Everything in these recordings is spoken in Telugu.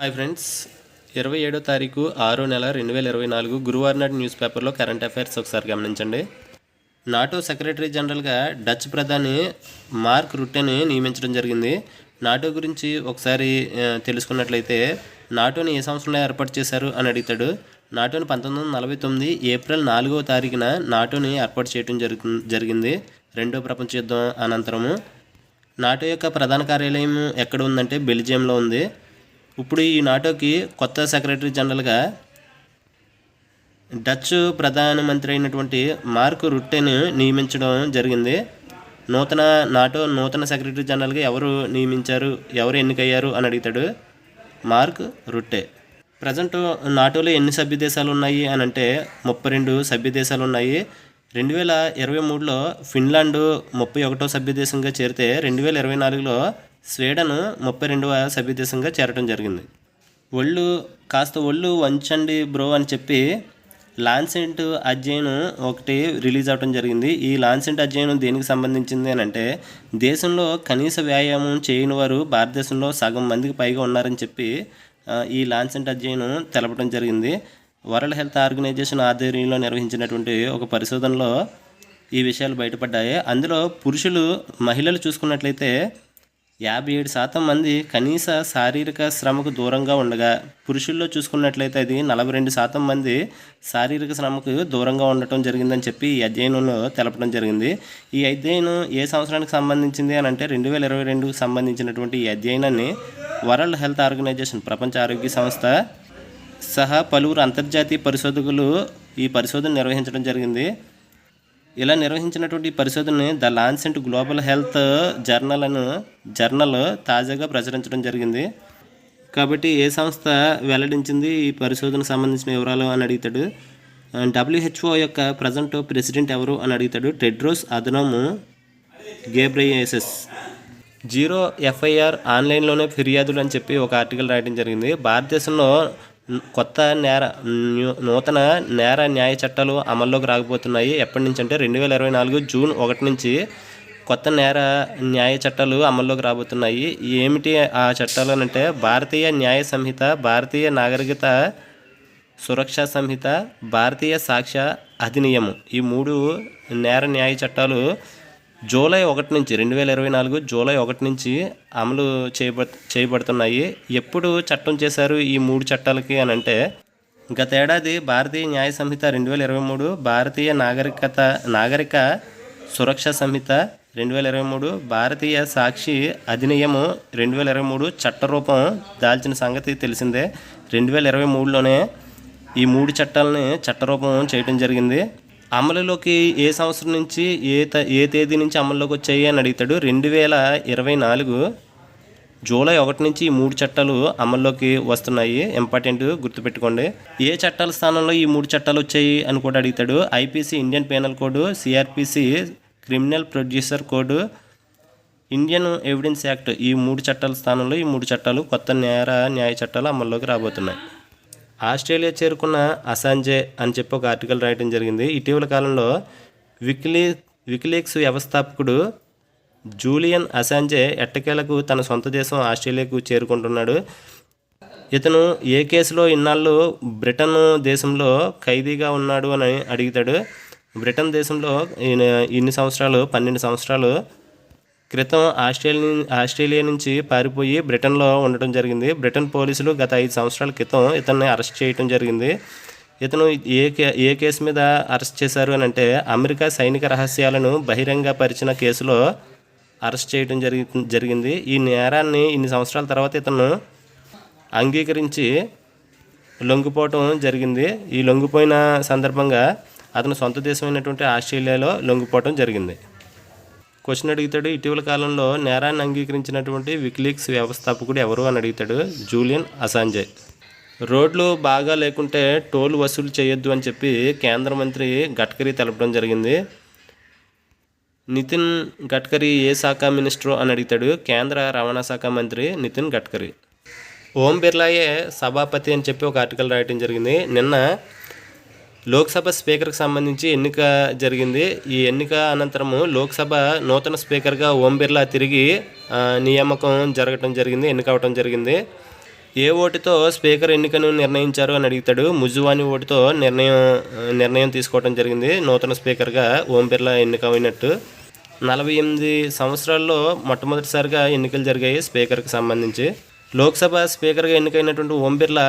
Hi friends. ఇరవై ఏడో తారీఖు ఆరో నెల రెండు వేల ఇరవై నాలుగు గురువారం నాటి న్యూస్ పేపర్లో కరెంట్ అఫైర్స్ ఒకసారి గమనించండి. నాటో సెక్రటరీ జనరల్గా డచ్ ప్రధాని మార్క్ రుట్టెని నియమించడం జరిగింది. నాటో గురించి ఒకసారి తెలుసుకున్నట్లయితే నాటోని ఏ సంవత్సరంలో ఏర్పాటు చేశారు అని అడుగుతాడు. నాటోని పంతొమ్మిది వందల నలభై తొమ్మిది ఏప్రిల్ నాలుగవ తారీఖున నాటోని ఏర్పాటు చేయడం జరుగు జరిగింది. రెండో ప్రపంచ యుద్ధం అనంతరము. నాటో యొక్క ప్రధాన కార్యాలయం ఎక్కడ ఉందంటే బెల్జియంలో ఉంది. ఇప్పుడు ఈ నాటోకి కొత్త సెక్రటరీ జనరల్గా డచ్ ప్రధానమంత్రి అయినటువంటి మార్క్ రుట్టెను నియమించడం జరిగింది. నూతన నాటో నూతన సెక్రటరీ జనరల్గా ఎవరు నియమించారు ఎవరు ఎన్నికయ్యారు అని అడుగుతాడు మార్క్ రుట్టె. ప్రజెంట్ నాటోలో ఎన్ని సభ్య దేశాలు ఉన్నాయి అని అంటే ముప్పై రెండు సభ్య దేశాలు ఉన్నాయి రెండు వేల ఇరవై మూడులో ఫిన్లాండ్ ముప్పై ఒకటో సభ్య దేశంగా చేరితే రెండు వేల ఇరవై నాలుగులో స్వీడన్ ముప్పై రెండవ సభ్య దేశంగా చేరడం జరిగింది. ఒళ్ళు కాస్త ఒళ్ళు వంచండి బ్రో అని చెప్పి లాన్సెంట్ అధ్యయనం ఒకటి రిలీజ్ అవడం జరిగింది. ఈ లాన్సెంట్ అధ్యయనం దేనికి సంబంధించింది అని అంటే దేశంలో కనీస వ్యాయామం చేయని వారు భారతదేశంలో సగం మందికి పైగా ఉన్నారని చెప్పి ఈ లాన్సెంట్ అధ్యయనం తెలపడం జరిగింది. వరల్డ్ హెల్త్ ఆర్గనైజేషన్ ఆధ్వర్యంలో నిర్వహించినటువంటి ఒక పరిశోధనలో ఈ విషయాలు బయటపడ్డాయి. అందులో పురుషులు మహిళలు చూసుకున్నట్లయితే యాభై ఏడు శాతం మంది కనీస శారీరక శ్రమకు దూరంగా ఉండగా పురుషుల్లో చూసుకున్నట్లయితే అది నలభై రెండు శాతం మంది శారీరక శ్రమకు దూరంగా ఉండటం జరిగిందని చెప్పి ఈ అధ్యయనంలో తెలపడం జరిగింది. ఈ అధ్యయనం ఏ సంవత్సరానికి సంబంధించింది అని అంటే రెండు వేల ఇరవై రెండుకు సంబంధించినటువంటి ఈ అధ్యయనాన్ని వరల్డ్ హెల్త్ ఆర్గనైజేషన్ ప్రపంచ ఆరోగ్య సంస్థ సహా పలువురు అంతర్జాతీయ పరిశోధకులు ఈ పరిశోధన నిర్వహించడం జరిగింది. ఇలా నిర్వహించినటువంటి పరిశోధనని the Lancet global health journal Anu journal తాజాగా ప్రచురించడం జరిగింది. కాబట్టి ఏ సంస్థ వెల్లడించింది ఈ పరిశోధనకు సంబంధించిన వివరాలు అని అడుగుతాడు. డబ్ల్యూహెచ్ఓ యొక్క ప్రజెంట్ ప్రెసిడెంట్ ఎవరు అని అడుగుతాడు. Tedros Adhanom Ghebreyesus. Zero FIR ఆన్లైన్లోనే ఫిర్యాదులు అని చెప్పి ఒక ఆర్టికల్ రాయడం జరిగింది. భారతదేశంలో కొత్త నేర నూతన నేర న్యాయ చట్టాలు అమల్లోకి రాకపోతున్నాయి. ఎప్పటి నుంచి అంటే రెండు వేల ఇరవై నాలుగు జూన్ ఒకటి నుంచి కొత్త నేర న్యాయ చట్టాలు అమల్లోకి రాబోతున్నాయి. ఏమిటి ఆ చట్టాలు అంటే భారతీయ న్యాయ సంహిత భారతీయ నాగరికత సురక్షా సంహిత భారతీయ సాక్ష్య అధినియమం. ఈ మూడు నేర న్యాయ చట్టాలు జూలై ఒకటి నుంచి రెండు వేల ఇరవై నాలుగు జూలై ఒకటి నుంచి అమలు చేయబ చేయబడుతున్నాయి. ఎప్పుడు చట్టం చేశారు ఈ మూడు చట్టాలకి అని అంటే గతేడాది భారతీయ న్యాయ సంహిత రెండు వేల ఇరవై మూడు భారతీయ నాగరికత నాగరిక సురక్ష సంహిత రెండు వేల ఇరవై మూడు భారతీయ సాక్షి అధినియము రెండు వేల ఇరవై మూడు చట్టరూపం దాల్చిన సంగతి తెలిసిందే. రెండు వేల ఇరవై మూడులోనే ఈ మూడు చట్టాలని చట్టరూపం చేయడం జరిగింది. అమలులోకి ఏ సంవత్సరం నుంచి ఏ త ఏ తేదీ నుంచి అమల్లోకి వచ్చాయి అని అడుగుతాడు. రెండు వేల ఇరవై నాలుగు జూలై ఒకటి నుంచి ఈ మూడు చట్టాలు అమల్లోకి వస్తున్నాయి. ఇంపార్టెంట్ గుర్తుపెట్టుకోండి. ఏ చట్టాల స్థానంలో ఈ మూడు చట్టాలు వచ్చాయి అని కూడా అడుగుతాడు. IPC Indian penal code CRPC criminal producer code Indian evidence act ఈ మూడు చట్టాల స్థానంలో ఈ మూడు చట్టాలు కొత్త నేర న్యాయ చట్టాలు అమల్లోకి రాబోతున్నాయి. ఆస్ట్రేలియా చేరుకున్న అసాంజే అని చెప్పి ఒక ఆర్టికల్ రాయడం జరిగింది. ఇటీవల కాలంలో వికిలీ వికిలీక్స్ వ్యవస్థాపకుడు జూలియన్ అసాంజే ఎట్టకేలకు తన సొంత దేశం ఆస్ట్రేలియాకు చేరుకుంటున్నాడు. ఇతను ఏ కేసులో ఇన్నాళ్ళు బ్రిటన్ దేశంలో ఖైదీగా ఉన్నాడు అని అడుగుతాడు. బ్రిటన్ దేశంలో ఈయన ఇన్ని సంవత్సరాలు పన్నెండు సంవత్సరాలు క్రితం ఆస్ట్రేలియా ఆస్ట్రేలియా నుంచి పారిపోయి బ్రిటన్లో ఉండటం జరిగింది. బ్రిటన్ పోలీసులు గత ఐదు సంవత్సరాల క్రితం ఇతన్ని అరెస్ట్ చేయటం జరిగింది. ఇతను ఏ కే ఏ కేసు మీద అరెస్ట్ చేశారు అని అంటే అమెరికా సైనిక రహస్యాలను బహిరంగ పరిచిన కేసులో అరెస్ట్ చేయడం జరిగి జరిగింది. ఈ నేరాన్ని ఇన్ని సంవత్సరాల తర్వాత ఇతను అంగీకరించి లొంగిపోవటం జరిగింది. ఈ లొంగిపోయిన సందర్భంగా అతను సొంత దేశమైనటువంటి ఆస్ట్రేలియాలో లొంగిపోవటం జరిగింది. క్వశ్చన్ అడుగుతాడు. ఇటీవల కాలంలో నేరాన్ని అంగీకరించినటువంటి వికిలీక్స్ వ్యవస్థాపకుడు ఎవరు అని అడుగుతాడు. Julian Assange. రోడ్లు బాగా లేకుంటే టోల్ వసూలు చేయొద్దు అని చెప్పి కేంద్ర మంత్రి గడ్కరీ తెలపడం జరిగింది. నితిన్ గడ్కరీ ఏ శాఖ మినిస్టర్ అని అడుగుతాడు. కేంద్ర రవాణా శాఖ మంత్రి నితిన్ గడ్కరీ. ఓం బిర్లాయే సభాపతి అని చెప్పి ఒక ఆర్టికల్ రాయటం జరిగింది. నిన్న లోక్సభ స్పీకర్కి సంబంధించి ఎన్నిక జరిగింది. ఈ ఎన్నిక అనంతరము లోక్సభ నూతన స్పీకర్గా ఓం బిర్లా తిరిగి నియామకం జరగటం జరిగింది ఎన్నిక అవటం జరిగింది. ఏ ఓటుతో స్పీకర్ ఎన్నికను నిర్ణయించారు అని అడుగుతాడు. ముజువాని ఓటుతో నిర్ణయం నిర్ణయం తీసుకోవడం జరిగింది. నూతన స్పీకర్గా ఓం బిర్లా అయినట్టు నలభై ఎనిమిది సంవత్సరాల్లో మొట్టమొదటిసారిగా ఎన్నికలు జరిగాయి స్పీకర్కి సంబంధించి. లోక్సభ స్పీకర్గా ఎన్నికైనటువంటి ఓం బిర్లా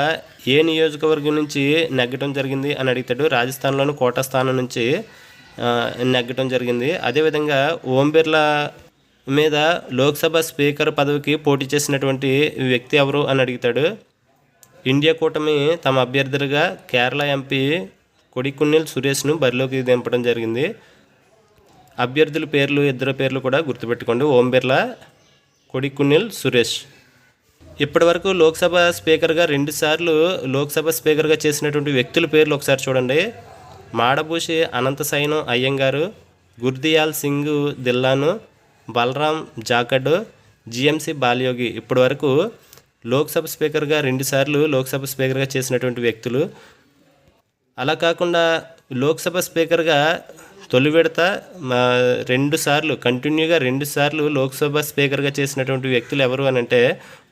ఏ నియోజకవర్గం నుంచి నెగ్గటం జరిగింది అని అడుగుతాడు రాజస్థాన్లోని కోటా స్థానం నుంచి నెగ్గటం జరిగింది. అదేవిధంగా ఓం బిర్లా మీద లోక్సభ స్పీకర్ పదవికి పోటీ చేసినటువంటి వ్యక్తి ఎవరు అని అడుగుతాడు ఇండియా కూటమి తమ అభ్యర్థులుగా కేరళ ఎంపీ కొడికున్నెల్ సురేష్ను బరిలోకి దింపడం జరిగింది. అభ్యర్థుల పేర్లు ఇద్దరు పేర్లు కూడా గుర్తుపెట్టుకోండి. ఓం బిర్లా కొడికున్నెల్ సురేష్. ఇప్పటివరకు లోక్సభ స్పీకర్గా రెండుసార్లు లోక్సభ స్పీకర్గా చేసినటువంటి వ్యక్తుల పేర్లు ఒకసారి చూడండి. మాడభూషి అనంత సైనం అయ్యంగారు గుర్దియాల్ సింగ్ దిల్లాను బలరాం జాకడ్ జిఎంసి బాలయోగి ఇప్పటివరకు లోక్సభ స్పీకర్గా రెండుసార్లు లోక్సభ స్పీకర్గా చేసినటువంటి వ్యక్తులు. అలా కాకుండా లోక్సభ స్పీకర్గా తొలి విడత మా రెండు సార్లు కంటిన్యూగా రెండు సార్లు లోక్సభ స్పీకర్గా చేసినటువంటి వ్యక్తులు ఎవరు అని అంటే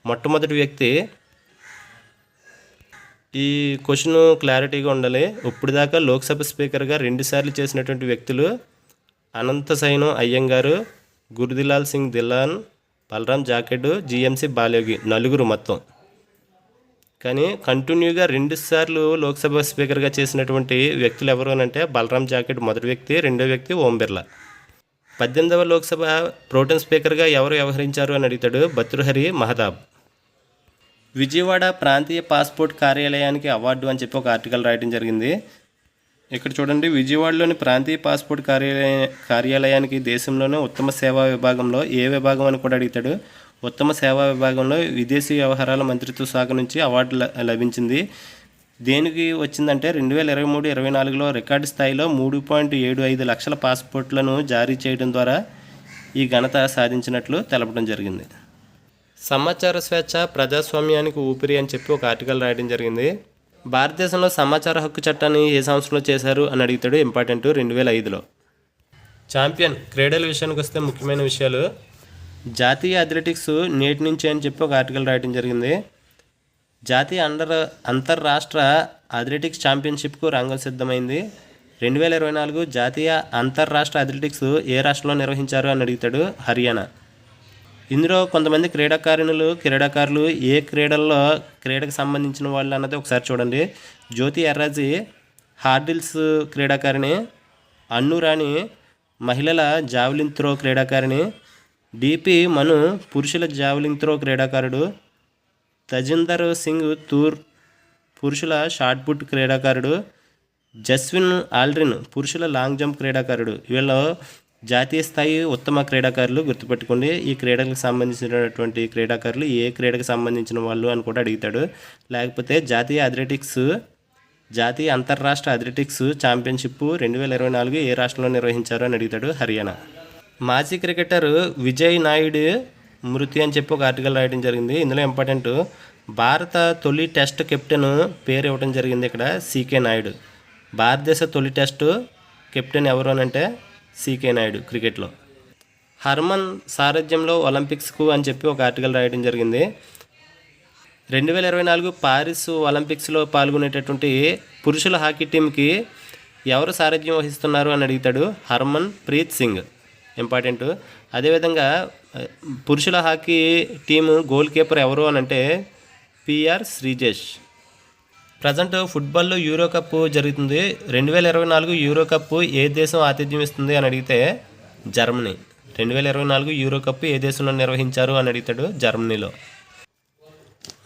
మొట్టమొదటి వ్యక్తి ఈ క్వశ్చన్ క్లారిటీగా ఉండాలి. ఇప్పుడు దాకా లోక్సభ స్పీకర్గా రెండుసార్లు చేసినటువంటి వ్యక్తులు అనంత సైను అయ్యంగారు గురుదిలాల్ సింగ్ దిల్లాన్ బలరాం జాకెట్ జిఎంసి బాలయోగి నలుగురు మొత్తం. కానీ కంటిన్యూగా రెండు సార్లు లోక్సభ స్పీకర్గా చేసినటువంటి వ్యక్తులు ఎవరు అంటే బలరాం జాకెట్ మొదటి వ్యక్తి రెండో వ్యక్తి ఓం బిర్లా. పద్దెనిమిదవ లోక్సభ ప్రోటెన్ స్పీకర్గా ఎవరు వ్యవహరించారు అని అడుగుతాడు బత్రుహరి మహతాబ్. విజయవాడ ప్రాంతీయ పాస్పోర్ట్ కార్యాలయానికి అవార్డు అని చెప్పి ఒక ఆర్టికల్ రాయడం జరిగింది. ఇక్కడ చూడండి విజయవాడలోని ప్రాంతీయ పాస్పోర్ట్ కార్యాలయ కార్యాలయానికి దేశంలోనే ఉత్తమ సేవా విభాగంలో ఏ విభాగం అని కూడా అడుగుతాడు. ఉత్తమ సేవా విభాగంలో విదేశీ వ్యవహారాల మంత్రిత్వ శాఖ నుంచి అవార్డు లభించింది. దేనికి వచ్చిందంటే రెండు వేల ఇరవై మూడు ఇరవై నాలుగులో రికార్డు స్థాయిలో మూడు పాయింట్ ఏడు ఐదు లక్షల పాస్పోర్ట్లను జారీ చేయడం ద్వారా ఈ ఘనత సాధించినట్లు తెలపడం జరిగింది. సమాచార స్వేచ్ఛ ప్రజాస్వామ్యానికి ఊపిరి అని చెప్పి ఒక ఆర్టికల్ రాయడం జరిగింది. భారతదేశంలో సమాచార హక్కు చట్టాన్ని ఏ సంవత్సరంలో చేశారు అని అడుగుతాడు ఇంపార్టెంట్ రెండు వేల ఐదులో. ఛాంపియన్ క్రీడల విషయానికి వస్తే ముఖ్యమైన విషయాలు. జాతీయ అథ్లెటిక్స్ నేటి నుంచి అని చెప్పి ఒక ఆర్టికల్ రాయడం జరిగింది. జాతీయ అండర్ అంతర్రాష్ట్ర అథ్లెటిక్స్ ఛాంపియన్షిప్కు రంగం సిద్ధమైంది. రెండు వేల ఇరవై నాలుగు జాతీయ అంతర్రాష్ట్ర అథ్లెటిక్స్ ఏ రాష్ట్రంలో నిర్వహించారు అని అడుగుతాడు హర్యానా. ఇందులో కొంతమంది క్రీడాకారిణులు క్రీడాకారులు ఏ క్రీడల్లో క్రీడకు సంబంధించిన వాళ్ళు అన్నది ఒకసారి చూడండి. జ్యోతి ఎర్రాజీ హార్డిల్స్ క్రీడాకారిణి అన్నురాణి మహిళల జావలిన్ త్రో క్రీడాకారిణి డిపి మను పురుషుల జావలిన్ త్రో క్రీడాకారుడు తజిందర్ సింగ్ తూర్ పురుషుల షాట్ పుట్ క్రీడాకారుడు జస్విన్ ఆల్డ్రిన్ పురుషుల లాంగ్ జంప్ క్రీడాకారుడు. వీళ్ళు జాతీయ స్థాయి ఉత్తమ క్రీడాకారులు గుర్తుపెట్టుకోండి ఈ క్రీడలకు సంబంధించినటువంటి క్రీడాకారులు ఏ క్రీడకు సంబంధించిన వాళ్ళు అని కూడా అడుగుతాడు. లేకపోతే జాతీయ అథ్లెటిక్స్ జాతీయ అంతర్రాష్ట్ర అథ్లెటిక్స్ ఛాంపియన్షిప్ రెండు వేల ఇరవై నాలుగు ఏ రాష్ట్రంలో నిర్వహించారు అని అడుగుతాడు హర్యానా. మాజీ క్రికెటర్ విజయ్ నాయుడు మృతి అని చెప్పి ఒక ఆర్టికల్ రాయడం జరిగింది. ఇందులో ఇంపార్టెంట్ భారత తొలి టెస్ట్ కెప్టెన్ పేరు ఇవ్వడం జరిగింది ఇక్కడ సీకే నాయుడు. భారతదేశ తొలి టెస్ట్ కెప్టెన్ ఎవరు అని అంటే సీకే నాయుడు క్రికెట్లో. హర్మన్ సారథ్యంలో ఒలింపిక్స్కు అని చెప్పి ఒక ఆర్టికల్ రాయడం జరిగింది. రెండు వేల ఇరవై నాలుగు పారిస్ ఒలింపిక్స్లో పాల్గొనేటటువంటి పురుషుల హాకీ టీంకి ఎవరు సారథ్యం వహిస్తున్నారు అని అడుగుతాడు హర్మన్ ప్రీత్ సింగ్. ఇంపార్టెంట్. అదేవిధంగా పురుషుల హాకీ టీము గోల్ కీపర్ ఎవరు అని అంటే పిఆర్ శ్రీజేష్. ప్రజెంట్ ఫుట్బాల్లో యూరో కప్ జరుగుతుంది. రెండు వేల ఇరవై నాలుగు యూరో కప్ ఏ దేశం ఆతిథ్యం ఇస్తుంది అని అడిగితే జర్మనీ. రెండు వేల ఇరవై నాలుగు యూరో కప్ ఏ దేశంలో నిర్వహించారు అని అడుగుతాడు జర్మనీలో.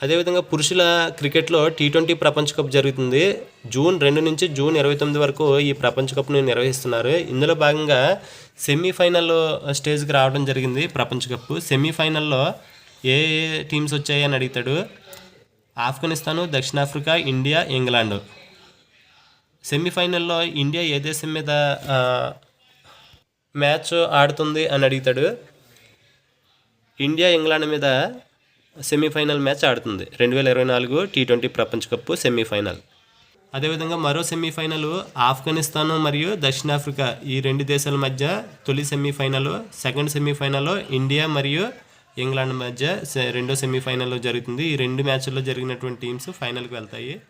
అదేవిధంగా పురుషుల క్రికెట్లో టీ ట్వంటీ ప్రపంచ కప్ జరుగుతుంది. జూన్ రెండు నుంచి జూన్ ఇరవై తొమ్మిది వరకు ఈ ప్రపంచ కప్ను నిర్వహిస్తున్నారు. ఇందులో భాగంగా సెమీఫైనల్ స్టేజ్కి రావడం జరిగింది ప్రపంచ కప్. సెమీఫైనల్లో ఏ ఏ టీమ్స్ వచ్చాయి అని అడుగుతాడు ఆఫ్ఘనిస్తాను దక్షిణాఫ్రికా ఇండియా ఇంగ్లాండ్. సెమీఫైనల్లో ఇండియా ఏ దేశం మీద మ్యాచ్ ఆడుతుంది అని అడుగుతాడు. ఇండియా ఇంగ్లాండ్ మీద సెమీఫైనల్ మ్యాచ్ ఆడుతుంది. రెండు వేల ఇరవై నాలుగు టీ ట్వంటీ ప్రపంచ కప్ సెమీఫైనల్. అదేవిధంగా మరో సెమీఫైనల్ ఆఫ్ఘనిస్తాన్ మరియు దక్షిణాఫ్రికా. ఈ రెండు దేశాల మధ్య తొలి సెమీఫైనల్ సెకండ్ సెమీఫైనల్ ఇండియా మరియు ఇంగ్లాండ్ మధ్య సె- రెండో సెమీఫైనల్లో జరుగుతుంది. ఈ రెండు మ్యాచ్ల్లో జరిగినటువంటి టీమ్స్ ఫైనల్కి వెళ్తాయి.